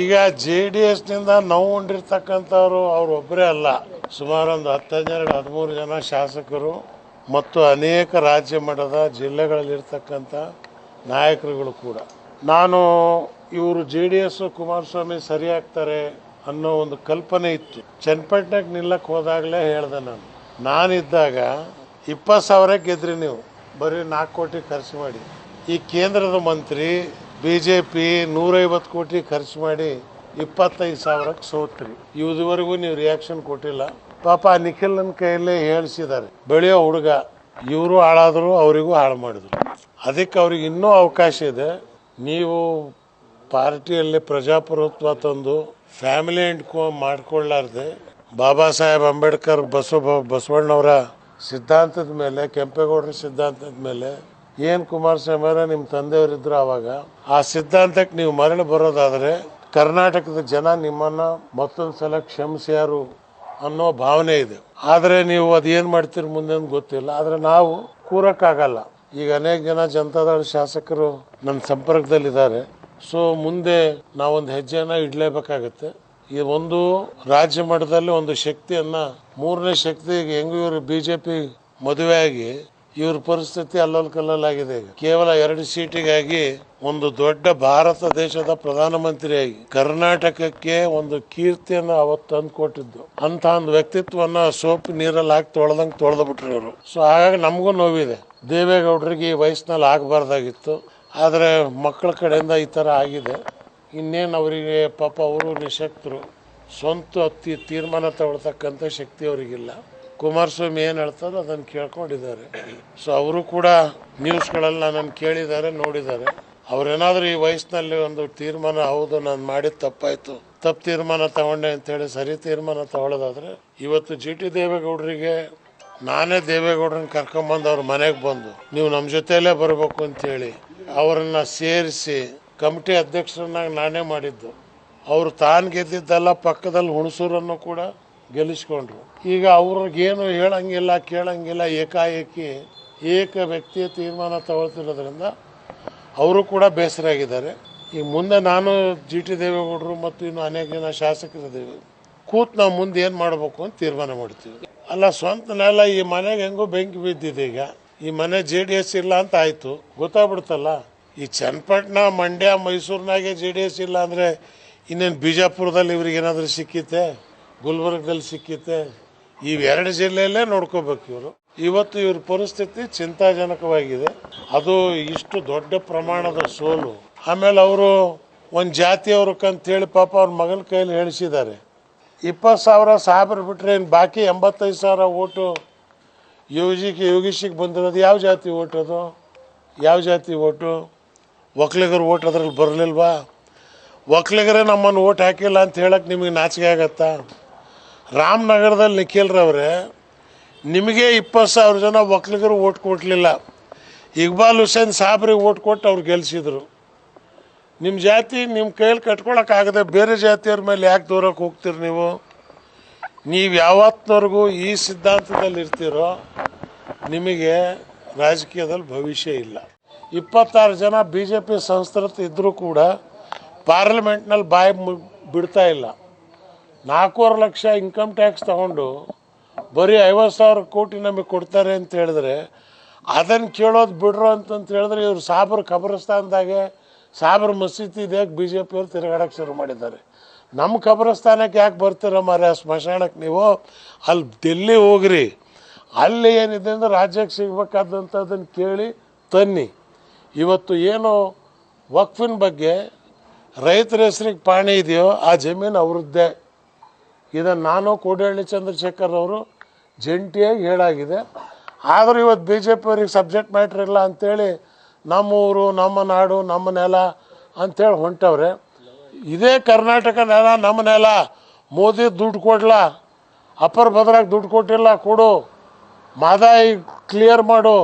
ಈಗ J D ಎಸ್ನಿಂದ ನೋವು ಉಂಡಿರ್ತಕ್ಕಂಥವ್ರು ಒಬ್ಬರೇ ಅಲ್ಲ. ಸುಮಾರು ಒಂದು ಹತ್ತು ಹನ್ನೆರಡು ಹದಿಮೂರು ಜನ ಶಾಸಕರು ಮತ್ತು ಅನೇಕ ರಾಜ್ಯ ಮಟ್ಟದ ಜಿಲ್ಲೆಗಳಲ್ಲಿರ್ತಕ್ಕಂಥ ನಾಯಕರುಗಳು ಕೂಡ. ನಾನು ಇವರು ಜೆ ಡಿ ಎಸ್ ಕುಮಾರಸ್ವಾಮಿ ಸರಿ ಆಗ್ತಾರೆ ಅನ್ನೋ ಒಂದು ಕಲ್ಪನೆ ಇತ್ತು. ಚನ್ನಪಟ್ಟಣಕ್ಕೆ ನಿಲ್ಲಕ್ಕೆ ಹೋದಾಗಲೇ ಹೇಳ್ದೆ ನಾನು. ನಾನಿದ್ದಾಗ ಇಪ್ಪತ್ತು ಸಾವಿರ ಗೆದ್ರಿ ನೀವು. ಬರೀ ನಾಲ್ಕು ಕೋಟಿ ಖರ್ಚು ಮಾಡಿ. ಈ ಕೇಂದ್ರದ ಮಂತ್ರಿ ಬಿ ಜೆ ಪಿ ನೂರೈವತ್ತು ಕೋಟಿ ಖರ್ಚು ಮಾಡಿ ಇಪ್ಪತ್ತೈದು ಸಾವಿರಕ್ಕೆ ಸೋತ್ರಿ. ಇದುವರೆಗೂ ನೀವು ರಿಯಾಕ್ಷನ್ ಕೊಟ್ಟಿಲ್ಲ. ಪಾಪ ನಿಖಿಲ್ ನಿಖಿಲ್ನ ಕೈಯಲ್ಲೇ ಹೇಳಿಸಿದ್ದಾರೆ. ಬೆಳೆಯೋ ಹುಡುಗ, ಇವರು ಹಾಳಾದರು ಅವರಿಗೂ ಹಾಳು ಮಾಡಿದ್ರು. ಅದಕ್ಕೆ ಅವ್ರಿಗೆ ಇನ್ನೂ ಅವಕಾಶ ಇದೆ. ನೀವು ಪಾರ್ಟಿಯಲ್ಲಿ ಪ್ರಜಾಪ್ರಭುತ್ವ ತಂದು ಫ್ಯಾಮಿಲಿ ಎಂಡ್ಕೊ ಮಾಡ್ಕೊಳ್ಳಾರ್ದೆ, ಬಾಬಾ ಸಾಹೇಬ್ ಅಂಬೇಡ್ಕರ್ ಬಸವ ಬಸವಣ್ಣವರ ಸಿದ್ಧಾಂತದ ಮೇಲೆ, ಕೆಂಪೇಗೌಡರ ಸಿದ್ಧಾಂತದ ಮೇಲೆ ಏನು ಕುಮಾರಸ್ವಾಮಿ ಅವರ ನಿಮ್ಮ ತಂದೆಯವರಿದ್ರು ಆವಾಗ ಆ ಸಿದ್ಧಾಂತಕ್ಕೆ ನೀವು ಮರಳಿ ಬರೋದಾದರೆ ಕರ್ನಾಟಕದ ಜನ ನಿಮ್ಮನ್ನ ಮತ್ತೊಂದು ಸಲ ಕ್ಷಮಿಸ್ಯಾರು ಅನ್ನೋ ಭಾವನೆ ಇದೆ. ಆದರೆ ನೀವು ಅದೇನು ಮಾಡ್ತೀರಿ ಮುಂದೆ ಗೊತ್ತಿಲ್ಲ. ಆದರೆ ನಾವು ಕೂರಕ್ಕಾಗಲ್ಲ. ಈಗ ಅನೇಕ ಜನ ಜನತಾದಳ ಶಾಸಕರು ನನ್ನ ಸಂಪರ್ಕದಲ್ಲಿದ್ದಾರೆ. ಸೊ ಮುಂದೆ ನಾವೊಂದು ಹೆಜ್ಜೆನ ಇಡಲೇಬೇಕಾಗತ್ತೆ. ಈ ಒಂದು ರಾಜ್ಯ ಮಟ್ಟದಲ್ಲಿ ಒಂದು ಶಕ್ತಿಯನ್ನ ಮೂರನೇ ಶಕ್ತಿ ಹೆಂಗೂ ಇವರು ಬಿ ಜೆ ಪಿ ಮದುವೆಯಾಗಿ ಇವ್ರ ಪರಿಸ್ಥಿತಿ ಅಲ್ಲಲ್ ಕಲ್ಲಲ್ಲಾಗಿದೆ ಈಗ. ಕೇವಲ ಎರಡು ಸೀಟಿಗಾಗಿ ಒಂದು ದೊಡ್ಡ ಭಾರತ ದೇಶದ ಪ್ರಧಾನಮಂತ್ರಿಯಾಗಿ ಕರ್ನಾಟಕಕ್ಕೆ ಒಂದು ಕೀರ್ತಿಯನ್ನು ಅವತ್ತು ತಂದು ಕೊಟ್ಟಿದ್ದು ಅಂತ ಒಂದು ವ್ಯಕ್ತಿತ್ವನ ಸೋಪ್ ನೀರಲ್ಲಿ ಹಾಕಿ ತೊಳೆದಂಗೆ ತೊಳೆದು ಬಿಟ್ರು ಅವರು ಸೊ ಹಾಗಾಗಿ ನಮಗೂ ನೋವಿದೆ. ದೇವೇಗೌಡರಿಗೆ ಈ ವಯಸ್ಸಿನಲ್ಲಿ ಆಗಬಾರ್ದಾಗಿತ್ತು. ಆದರೆ ಮಕ್ಕಳ ಕಡೆಯಿಂದ ಈ ಥರ ಆಗಿದೆ. ಇನ್ನೇನು ಅವರಿಗೆ ಪಾಪ ಅವರು ನಿಶಕ್ತರು. ಸ್ವಂತ ತೀರ್ಮಾನ ತಗೊಳ್ತಕ್ಕಂಥ ಶಕ್ತಿ ಅವರಿಗಿಲ್ಲ. ಕುಮಾರಸ್ವಾಮಿ ಏನು ಹೇಳ್ತಾರೋ ಅದನ್ನು ಕೇಳ್ಕೊಂಡಿದ್ದಾರೆ. ಸೊ ಅವರು ಕೂಡ ನ್ಯೂಸ್ಗಳಲ್ಲಿ ನನ್ನನ್ನು ಕೇಳಿದ್ದಾರೆ, ನೋಡಿದ್ದಾರೆ. ಅವ್ರೇನಾದರೂ ಈ ವಯಸ್ಸಿನಲ್ಲಿ ಒಂದು ತೀರ್ಮಾನ, ಹೌದು, ನಾನು ಮಾಡಿದ ತಪ್ಪಾಯಿತು. ತಪ್ಪು ತೀರ್ಮಾನ ತಗೊಂಡೆ ಅಂತೇಳಿ ಸರಿ ತೀರ್ಮಾನ ತಗೊಳ್ಳೋದಾದ್ರೆ ಇವತ್ತು ಜಿ ಟಿ ದೇವೇಗೌಡರಿಗೆ ನಾನೇ ದೇವೇಗೌಡರನ್ನ ಕರ್ಕೊಂಬಂದು ಅವ್ರ ಮನೆಗೆ ಬಂದು, ನೀವು ನಮ್ಮ ಜೊತೆಯಲ್ಲೇ ಬರಬೇಕು ಅಂತೇಳಿ ಅವರನ್ನು ಸೇರಿಸಿ ಕಮಿಟಿ ಅಧ್ಯಕ್ಷರನ್ನಾಗಿ ನಾನೇ ಮಾಡಿದ್ದು. ಅವರು ತಾನು ಗೆದ್ದಿದ್ದಲ್ಲ ಪಕ್ಕದಲ್ಲಿ ಹುಣಸೂರನ್ನು ಕೂಡ ಗೆಲ್ಲಿಸ್ಕೊಂಡ್ರು. ಈಗ ಅವ್ರಿಗೇನು ಹೇಳಂಗಿಲ್ಲ, ಕೇಳಂಗಿಲ್ಲ, ಏಕಾಏಕಿ ಏಕ ವ್ಯಕ್ತಿಯ ತೀರ್ಮಾನ ತಗೊಳ್ತಿರೋದ್ರಿಂದ ಅವರು ಕೂಡ ಬೇಸರ ಆಗಿದ್ದಾರೆ ಈಗ ಮುಂದೆ ನಾನು ಜಿ ಟಿ ದೇವೇಗೌಡರು ಮತ್ತು ಇನ್ನು ಅನೇಕ ಜನ ಶಾಸಕರಿದ್ದೇವೆ ಕೂತ್ ನಾವು ಮುಂದೆ ಏನು ಮಾಡಬೇಕು ಅಂತ ತೀರ್ಮಾನ ಮಾಡ್ತೀವಿ. ಅಲ್ಲ, ಸ್ವಂತ ನೆಲ, ಈ ಮನೆಗೆ ಹೆಂಗೋ ಬೆಂಕಿ ಬಿದ್ದಿದೆ ಈಗ. ಈ ಮನೆ ಜೆ ಡಿ ಎಸ್ ಇಲ್ಲ ಅಂತ ಆಯಿತು. ಗೊತ್ತಾಗ್ಬಿಡ್ತಲ್ಲ? ಈ ಚನ್ನಪಟ್ಟಣ, ಮಂಡ್ಯ, ಮೈಸೂರಿನಾಗೆ ಜೆ ಡಿ ಎಸ್ ಇಲ್ಲ ಅಂದರೆ ಇನ್ನೇನು ಬಿಜಾಪುರದಲ್ಲಿ ಇವ್ರಿಗೆ ಏನಾದರೂ ಸಿಕ್ಕಿತ್ತೆ? ಗುಲ್ಬರ್ಗದಲ್ಲಿ ಸಿಕ್ಕಿತ್ತೆ ಇವೆರಡು ಜಿಲ್ಲೆಯಲ್ಲೇ ನೋಡ್ಕೋಬೇಕು ಇವರು. ಇವತ್ತು ಇವ್ರ ಪರಿಸ್ಥಿತಿ ಚಿಂತಾಜನಕವಾಗಿದೆ. ಅದು ಇಷ್ಟು ದೊಡ್ಡ ಪ್ರಮಾಣದ ಸೋಲು. ಆಮೇಲೆ ಅವರು ಒಂದು ಜಾತಿಯವ್ರಕ್ಕಂತೇಳಿ ಪಾಪ ಅವ್ರ ಮಗನ ಕೈಯಲ್ಲಿ ಹೇಳಿಸಿದ್ದಾರೆ ಇಪ್ಪತ್ತು ಸಾವಿರ ಸಾಹೇಬ್ರು ಬಿಟ್ಟರೆ ಇನ್ನು ಬಾಕಿ ಎಂಬತ್ತೈದು ಸಾವಿರ ಓಟು ಯೋಗಿಗೆ ಯೋಗೀಶಿಗೆ ಬಂದಿರೋದು ಯಾವ ಜಾತಿ ಓಟ್ ಅದು? ಯಾವ ಜಾತಿ ಓಟು? ಒಕ್ಕಲಿಗರ ಓಟ್ ಅದ್ರಲ್ಲಿ ಬರಲಿಲ್ವಾ? ಒಕ್ಕಲಿಗರೇ ನಮ್ಮನ್ನು ಓಟ್ ಹಾಕಿಲ್ಲ ಅಂತ ಹೇಳಕ್ಕೆ ನಿಮಗೆ ನಾಚಿಕೆ ಆಗತ್ತಾ? ರಾಮನಗರದಲ್ಲಿ ನಿಖಿಲ್ರವ್ರೆ ನಿಮಗೆ ಇಪ್ಪತ್ತು ಸಾವಿರ ಜನ ಒಕ್ಕಲಿಗರು ಓಟ್ ಕೊಡಲಿಲ್ಲ ಇಕ್ಬಾಲ್ ಹುಸೇನ್ ಸಾಬ್ರಿಗೆ ಓಟ್ ಕೊಟ್ಟು ಅವ್ರು ಗೆಲ್ಸಿದ್ರು. ನಿಮ್ಮ ಜಾತಿ ನಿಮ್ಮ ಕೈಯಲ್ಲಿ ಕಟ್ಕೊಳಕ್ಕಾಗದೆ ಬೇರೆ ಜಾತಿಯವ್ರ ಮೇಲೆ ಯಾಕೆ ದೂರಕ್ಕೆ ಹೋಗ್ತೀರಿ ನೀವು? ನೀವು ಯಾವತ್ತಿನವರೆಗೂ ಈ ಸಿದ್ಧಾಂತದಲ್ಲಿ ಇರ್ತೀರೋ, ನಿಮಗೆ ರಾಜಕೀಯದಲ್ಲಿ ಭವಿಷ್ಯ ಇಲ್ಲ. ಇಪ್ಪತ್ತಾರು ಜನ ಬಿ ಜೆ ಪಿ ಸಂಸ್ಕೃತ ಇದ್ದರೂ ಕೂಡ ಪಾರ್ಲಿಮೆಂಟ್ನಲ್ಲಿ ಬಾಯಿ ಬಿಡ್ತಾ ಇಲ್ಲ. ನಾಲ್ಕೂವರೆ ಲಕ್ಷ ಇನ್ಕಮ್ ಟ್ಯಾಕ್ಸ್ ತಗೊಂಡು ಬರೀ ಐವತ್ತು ಸಾವಿರ ಕೋಟಿ ನಮಗೆ ಕೊಡ್ತಾರೆ ಅಂತ ಹೇಳಿದ್ರೆ ಅದನ್ನು ಕೇಳೋದು ಬಿಡ್ರು ಅಂತಂತ ಹೇಳಿದ್ರೆ ಇವರು ಸಾಬ್ರ ಖಬರಸ್ತಾನದಾಗೆ ಸಾಬ್ರ ಮಸೀದಿ ಇದೆ ಬಿ ಜೆ ಪಿಯವ್ರು ತಿರುಗಾಡಕ್ಕೆ ಶುರು ಮಾಡಿದ್ದಾರೆ. ನಮ್ಮ ಖಬರಸ್ಥಾನಕ್ಕೆ ಯಾಕೆ ಬರ್ತೀರ ಮಾರ್ಯ ಸ್ಮಶಾನಕ್ಕೆ ನೀವು? ಅಲ್ಲಿ ಡೆಲ್ಲಿ ಹೋಗ್ರಿ. ಅಲ್ಲಿ ಏನಿದೆ ಅಂದ್ರೆ ರಾಜ್ಯಕ್ಕೆ ಸಿಗಬೇಕಾದಂಥದ್ದನ್ನು ಕೇಳಿ ತನ್ನಿ. ಇವತ್ತು ಏನು ವಕ್ಫಿನ ಬಗ್ಗೆ ರೈತರ ಹೆಸರಿಗೆ ಪಾಣಿ ಇದೆಯೋ ಆ ಜಮೀನು ಅವ್ರದ್ದೇ. ಇದನ್ನು ನಾನು ಕೋಡಿಹಳ್ಳಿ ಚಂದ್ರಶೇಖರ್ ಅವರು ಜಂಟಿಯಾಗಿ ಹೇಳಾಗಿದೆ. ಆದರೂ ಇವತ್ತು ಬಿ ಜೆ ಪಿಯವ್ರಿಗೆ ಸಬ್ಜೆಕ್ಟ್ ಮ್ಯಾಟ್ರ್ ಇಲ್ಲ ಅಂಥೇಳಿ ನಮ್ಮ ಊರು ನಮ್ಮ ನಾಡು, ನಮ್ಮ ನೆಲ ಅಂಥೇಳಿ ಹೊಂಟವ್ರೆ. ಇದೇ ಕರ್ನಾಟಕ ನೆಲ, ನಮ್ಮ ನೆಲ. ಮೋದಿ ದುಡ್ಡು ಕೊಡಲ? ಅಪ್ಪರ್ ಭದ್ರಾಗ ದುಡ್ಡು ಕೊಟ್ಟಿಲ್ಲ, ಕೊಡು. ಮಾದಾಯಿ ಕ್ಲಿಯರ್ ಮಾಡು.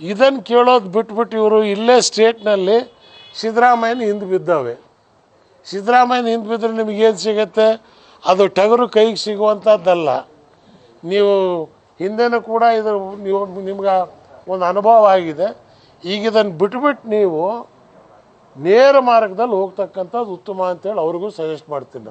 ಇದನ್ನು ಕೇಳೋದು ಬಿಟ್ಬಿಟ್ಟು ಇವರು ಇಲ್ಲೇ ಸ್ಟೇಟ್ನಲ್ಲಿ ಸಿದ್ದರಾಮಯ್ಯನ ಹಿಂದೆ ಬಿದ್ದಾವೆ ಸಿದ್ದರಾಮಯ್ಯನ ಹಿಂದೆ ಬಿದ್ದರೆ ನಿಮಗೇನು ಸಿಗುತ್ತೆ? ಅದು ಟಗರು ಕೈಗೆ ಸಿಗುವಂಥದ್ದಲ್ಲ ನೀವು ಹಿಂದೆನೂ ಕೂಡ ಇದು ನೀವು ನಿಮ್ಗೆ ಒಂದು ಅನುಭವ ಆಗಿದೆ. ಈಗ ಇದನ್ನು ಬಿಟ್ಬಿಟ್ಟು ನೀವು ನೇರ ಮಾರ್ಗದಲ್ಲಿ ಹೋಗ್ತಕ್ಕಂಥದ್ದು ಉತ್ತಮ ಅಂತೇಳಿ ಅವ್ರಿಗೂ ಸಜೆಸ್ಟ್ ಮಾಡ್ತೀನಿ